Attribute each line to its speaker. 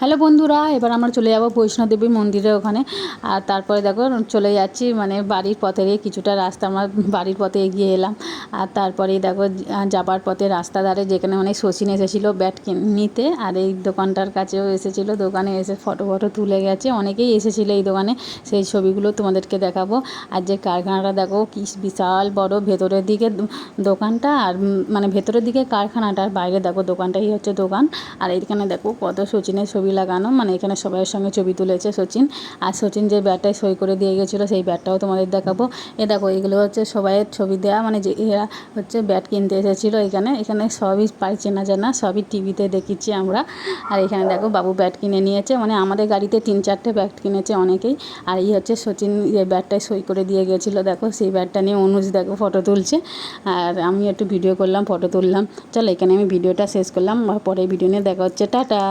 Speaker 1: Hello বন্ধুরা, এবার আমরা চলে যাব বৈষ্ণোদেবী মন্দিরে ওখানে। আর তারপরে দেখো, চলে যাচ্ছি মানে বাড়ির পথে কিছুটা রাস্তা আমরা বাড়ির পথে এগিয়ে এলাম। আর তারপরে দেখো, যাবার পথে রাস্তা ধারে যেখানে অনেক শচীন এসেছিল ব্যাট নিতে, আর এই দোকানটার কাছেও এসেছিল। দোকানে এসে ফটো ফটো তুলে গেছে। অনেকেই এসেছিল এই দোকানে। সেই ছবিগুলো তোমাদেরকে দেখাবো। আর যে কারখানাটা দেখো, কি বিশাল বড় ভেতরের দিকে দোকানটা, আর মানে ভেতরের দিকে কারখানাটা আর বাইরে দেখো, দোকানটাই হচ্ছে দোকান। আর এইখানে দেখো, কত শচীনের ছবি লাগানো মানে এখানে সবাইয়ের সঙ্গে ছবি তুলেছে সচিন। আর সচিন যে ব্যাটটায় সই করে দিয়ে গেছিল, সেই ব্যাটটাও তোমাদের দেখাবো। এ দেখো, এগুলো হচ্ছে সবাইয়ের ছবি দেওয়া মানে যে এরা হচ্ছে ব্যাট কিনতে এসেছিল এখানে। এখানে সবই পাই চেনা জানা, সবই টিভিতে দেখেছি আমরা। আর এখানে দেখো, বাবু ব্যাট কিনে নিয়েছে মানে আমাদের গাড়িতে তিন চারটে ব্যাট কিনেছে অনেকেই। আর এই হচ্ছে সচিন যে ব্যাটটায় সই করে দিয়ে গেছিল, দেখো, সেই ব্যাটটা নিয়ে অনুজ দেখো ফটো তুলছে। আর আমি একটু ভিডিও করলাম, ফটো তুললাম। চলো, এখানে আমি ভিডিওটা শেষ করলাম, পরে ভিডিও নিয়ে দেখা হচ্ছে, টাটা!